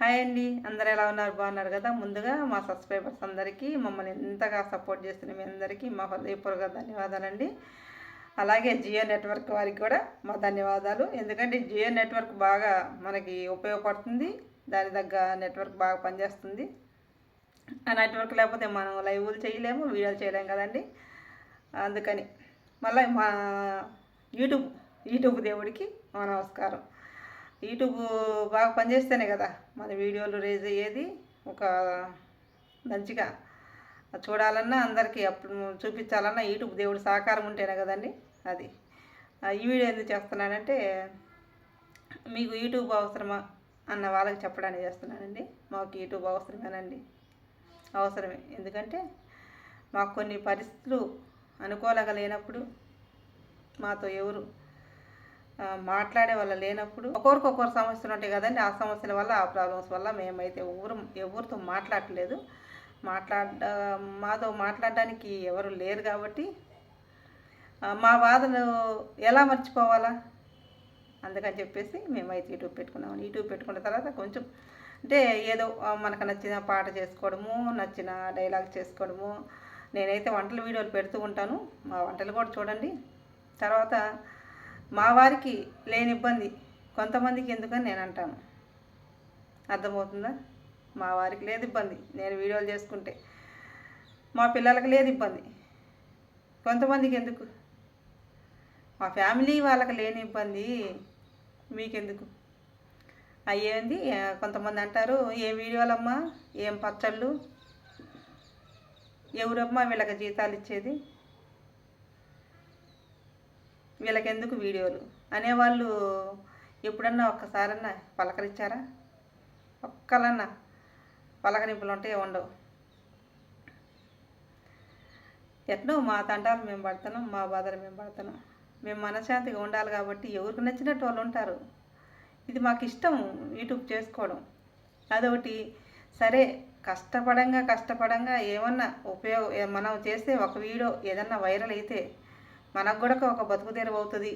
Hi అండి. అందరు ఎలా ఉన్నారు? బాగున్నారు కదా? ముందుగా మా సబ్స్క్రైబర్స్ అందరికీ మమ్మల్ని ఎంతగా సపోర్ట్ చేస్తున్న మీ అందరికీ మా హృదయపూర్వక ధన్యవాదాలండి. అలాగే జియో నెట్వర్క్ వారికి కూడా మా ధన్యవాదాలు. ఎందుకంటే జియో నెట్వర్క్ బాగా మనకి ఉపయోగపడుతుంది. దాని తగ్గ నెట్వర్క్ బాగా పనిచేస్తుంది. ఆ నెట్వర్క్ లేకపోతే మనం లైవ్లు చేయలేము వీడియోలు చేయలేము కదండి. అందుకని మళ్ళీ మా యూట్యూబ్ యూట్యూబ్ దేవుడికి మా నమస్కారం. యూట్యూబ్ బాగా పనిచేస్తేనే కదా మన వీడియోలు రేజ్ అయ్యేది ఒక మంచిగా చూడాలన్నా అందరికీ అప్పుడు చూపించాలన్నా యూట్యూబ్ దేవుడు సహకారం ఉంటేనే కదండి అది. ఆ, ఈ వీడియో ఎందుకు చేస్తున్నానంటే మీకు యూట్యూబ్ అవసరమా అన్న వాళ్ళకి చెప్పడానికి చేస్తున్నానండి. మాకు యూట్యూబ్ అవసరమేనండి. అవసరమే. ఎందుకంటే మాకు కొన్ని పరిస్థితులు అనుకూలంగా లేనప్పుడు మాతో ఎవరు మాట్లాడే వాళ్ళు లేనప్పుడు ఒక్కొరికి సమస్యలు ఉంటాయి కదండి. ఆ సమస్యల వల్ల ఆ ప్రాబ్లమ్స్ వల్ల మేమైతే ఎవరు ఎవరితో మాట్లాడట్లేదు. మాట్లాడ మాతో మాట్లాడడానికి ఎవరు లేరు కాబట్టి మా బాధలు ఎలా మర్చిపోవాలా? అందుకని చెప్పేసి మేమైతే యూట్యూబ్ పెట్టుకున్నాం. యూట్యూబ్ పెట్టుకున్న తర్వాత కొంచెం అంటే ఏదో మనకు నచ్చిన పాట చేసుకోవడము నచ్చిన డైలాగ్ చేసుకోవడము. నేనైతే వంటల వీడియోలు పెడుతూ ఉంటాను. మా వంటలు కూడా చూడండి. తర్వాత మా వారికి లేని ఇబ్బంది కొంతమందికి ఎందుకని నేను అంటాను. అర్థమవుతుందా? మా వారికి లేదు ఇబ్బంది. నేను వీడియోలు చేసుకుంటే మా పిల్లలకి లేదు ఇబ్బంది. కొంతమందికి ఎందుకు? మా ఫ్యామిలీ వాళ్ళకి లేని ఇబ్బంది మీకెందుకు? అయ్యేంది? కొంతమంది అంటారు ఏ వీడియోలమ్మా? ఏం పచ్చళ్ళు? ఎవరమ్మా వీళ్ళకి జీతాలు ఇచ్చేది? వీళ్ళకెందుకు వీడియోలు? అనేవాళ్ళు ఎప్పుడన్నా ఒక్కసారన్నా పలకరించారా ఒక్కలన్నా పలకరింపులు ఉంటే ఉండవు ఎట్నో మా తంటాలు మేము పడుతున్నాం మా బాధలు మేము పడుతున్నాం. మేము మనశ్శాంతిగా ఉండాలి కాబట్టి ఎవరికి నచ్చినట్టు వాళ్ళు ఉంటారు. ఇది మాకు ఇష్టం యూట్యూబ్ చేసుకోవడం. అదొకటి. సరే కష్టపడంగా కష్టపడంగా ఏమన్నా ఉపయోగం మనం చేస్తే ఒక వీడియో ఏదన్నా వైరల్ అయితే మనకు కూడా ఒక బతుకు తెరువు అవుతుంది.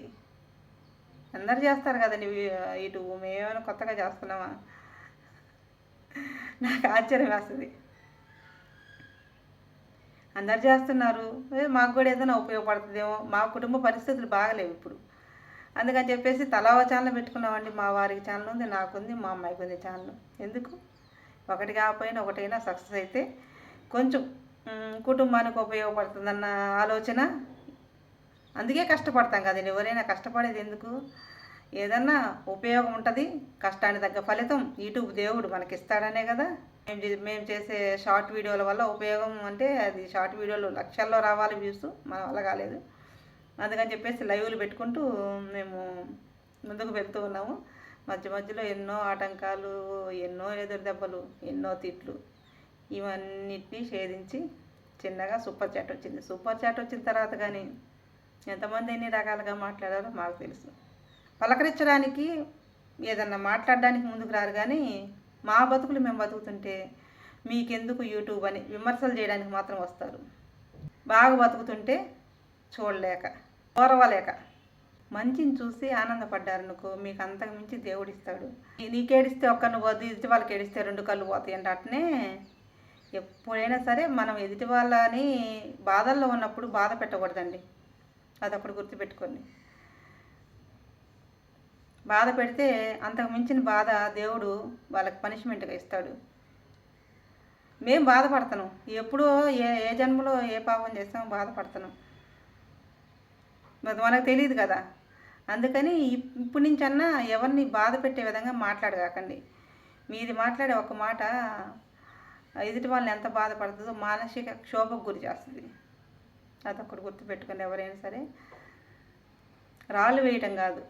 అందరు చేస్తారు కదండి ఇటు మేమేమైనా కొత్తగా చేస్తున్నామా? నాకు ఆశ్చర్యం వేస్తుంది. అందరు చేస్తున్నారు. మాకు కూడా ఏదైనా ఉపయోగపడుతుందేమో. మా కుటుంబ పరిస్థితులు బాగలేవు ఇప్పుడు. అందుకని చెప్పేసి తలా ఛానల్ పెట్టుకున్నామండి. మా వారికి ఛానల్ ఉంది నాకుంది మా అమ్మాయికి ఉంది ఛానల్. ఎందుకు? ఒకటి కాకపోయినా ఒకటైనా సక్సెస్ అయితే కొంచెం కుటుంబానికి ఉపయోగపడుతుందన్న ఆలోచన అందుకే కష్టపడతాం కదా ఎవరైనా కష్టపడేది ఎందుకు? ఏదన్నా ఉపయోగం ఉంటుంది కష్టానికి తగ్గ ఫలితం యూట్యూబ్ దేవుడు మనకి ఇస్తాడనే కదా. మేము మేము చేసే షార్ట్ వీడియోల వల్ల ఉపయోగం అంటే అది షార్ట్ వీడియోలు లక్షల్లో రావాలి వ్యూస్ మన వల్ల కాలేదు. అందుకని చెప్పేసి లైవ్లు పెట్టుకుంటూ మేము ముందుకు వెళ్తూ ఉన్నాము. మధ్య మధ్యలో ఎన్నో ఆటంకాలు ఎన్నో ఎదురు దెబ్బలు ఎన్నో తిట్లు ఇవన్నిటినీ షేధించి చిన్నగా సూపర్ చాట్ వచ్చింది. సూపర్ చాట్ వచ్చిన తర్వాత కానీ ఎంతమంది ఎన్ని రకాలుగా మాట్లాడారో మాకు తెలుసు. పలకరించడానికి ఏదన్నా మాట్లాడడానికి ముందుకు రారు కానీ మా బతుకులు మేము బతుకుతుంటే మీకెందుకు యూట్యూబ్ అని విమర్శలు చేయడానికి మాత్రం వస్తారు. బాగా బతుకుతుంటే చూడలేక ఓరవలేక మంచిని చూసి ఆనందపడ్డారు అనుకో మీకు అంతకు మించి దేవుడిస్తాడు నీకేడిస్తే ఒక్క వద్దు ఎదుటి వాళ్ళకి ఏడిస్తే రెండు కళ్ళు పోతాయి అంటే అట్నే ఎప్పుడైనా సరే మనం ఎదుటి వాళ్ళని బాధల్లో ఉన్నప్పుడు బాధ పెట్టకూడదండి. అది అప్పుడు గుర్తుపెట్టుకోండి. బాధ పెడితే అంతకు మించిన బాధ దేవుడు వాళ్ళకి పనిష్మెంట్గా ఇస్తాడు. మేము బాధపడతాను. ఎప్పుడో ఏ ఏ జన్మలో ఏ పాపం చేస్తామో బాధపడతాను. మరి మనకు తెలియదు కదా. అందుకని ఇప్పటి నుంచన్నా ఎవరిని బాధ పెట్టే విధంగా మాట్లాడగాకండి. మీది మాట్లాడే ఒక మాట ఎదుటి వాళ్ళని ఎంత బాధపడుతుందో మానసిక క్షోభకు గురి చేస్తుంది. అదొకటి గుర్తుపెట్టుకుని ఎవరైనా సరే. రాళ్ళు వేయటం కాదు.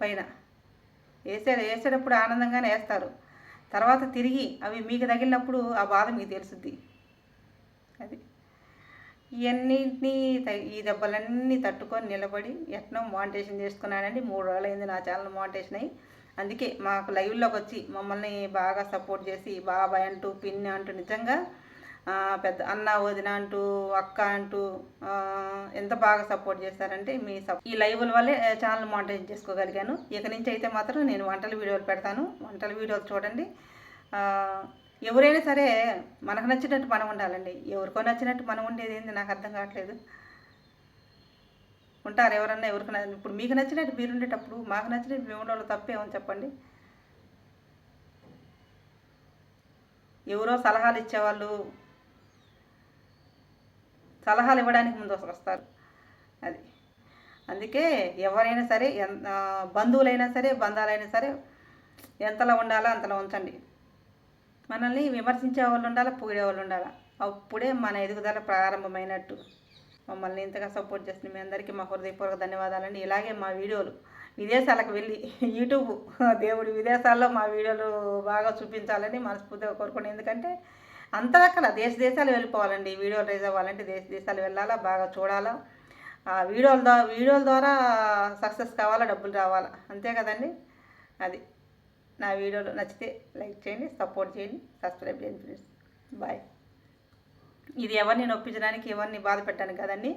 పైన. వేసే వేసేటప్పుడు ఆనందంగానే వేస్తారు. తర్వాత తిరిగి అవి మీకు తగిలినప్పుడు ఆ బాధ మీకు తెలుసుద్ది. అది. ఇవన్నింటినీ ఈ దెబ్బలన్నీ తట్టుకొని నిలబడి ఎట్నో మానిటేషన్ చేసుకున్నానండి మూడు రోజులు అయింది నా ఛానల్ మానిటేషన్ అయ్యి. అందుకే మాకు లైవ్లోకి వచ్చి మమ్మల్ని బాగా సపోర్ట్ చేసి బాబాయ్ అంటూ పిన్ని అంటూ నిజంగా పెద్ద అన్న వదిన అంటూ అక్క అంటూ ఎంత బాగా సపోర్ట్ చేశారంటే మీ సప్ ఈ లైవ్ల వల్లే ఛానల్ మానిటైజ్ చేసుకోగలిగాను. ఇక నుంచి అయితే మాత్రం నేను వంటల వీడియోలు పెడతాను. వంటల వీడియోలు చూడండి. ఎవరైనా సరే మనకు నచ్చినట్టు మనం ఉండాలండి. ఎవరికో నచ్చినట్టు మనం ఉండేది ఏంది నాకు అర్థం కావట్లేదు. ఉంటారు ఎవరన్నా ఎవరికి ఇప్పుడు మీకు నచ్చినట్టు మీరు ఉండేటప్పుడు మాకు నచ్చినట్టు మేము ఉండేవాళ్ళు తప్పేమని చెప్పండి. ఎవరో సలహాలు ఇచ్చేవాళ్ళు సలహాలు ఇవ్వడానికి ముందు వస్తారు. అది. అందుకే ఎవరైనా సరే ఎంత బంధువులైనా సరే బంధాలైనా సరే ఎంతలో ఉండాలో అంతలో ఉంచండి. మనల్ని విమర్శించే వాళ్ళు ఉండాలా పొగిడే వాళ్ళు ఉండాలా? అప్పుడే మన ఎదుగుదల ప్రారంభమైనట్టు. మమ్మల్ని ఇంతగా సపోర్ట్ చేసిన మీ అందరికీ మా హృదయపూర్వక ధన్యవాదాలండి. ఇలాగే మా వీడియోలు విదేశాలకు వెళ్ళి యూట్యూబ్ దేవుడి విదేశాల్లో మా వీడియోలు బాగా చూపించాలని మనస్ఫూర్తిగా కోరుకుని ఎందుకంటే అంతదక్కల దేశ దేశాలు వెళ్ళిపోవాలండి. వీడియోలు రైజ్ అవ్వాలంటే దేశ దేశాలు వెళ్ళాలా బాగా చూడాలా. వీడియోల ద్వారా వీడియోల ద్వారా సక్సెస్ కావాలా డబ్బులు రావాలా. అంతే కదండి? అది. నా వీడియోలు నచ్చితే లైక్ చేయండి సపోర్ట్ చేయండి సబ్స్క్రైబ్ చేయండి ఫ్రెండ్స్. బాయ్. ఇది ఎవరిని నొప్పించడానికి ఎవరిని బాధ పెట్టడానికి కదండి.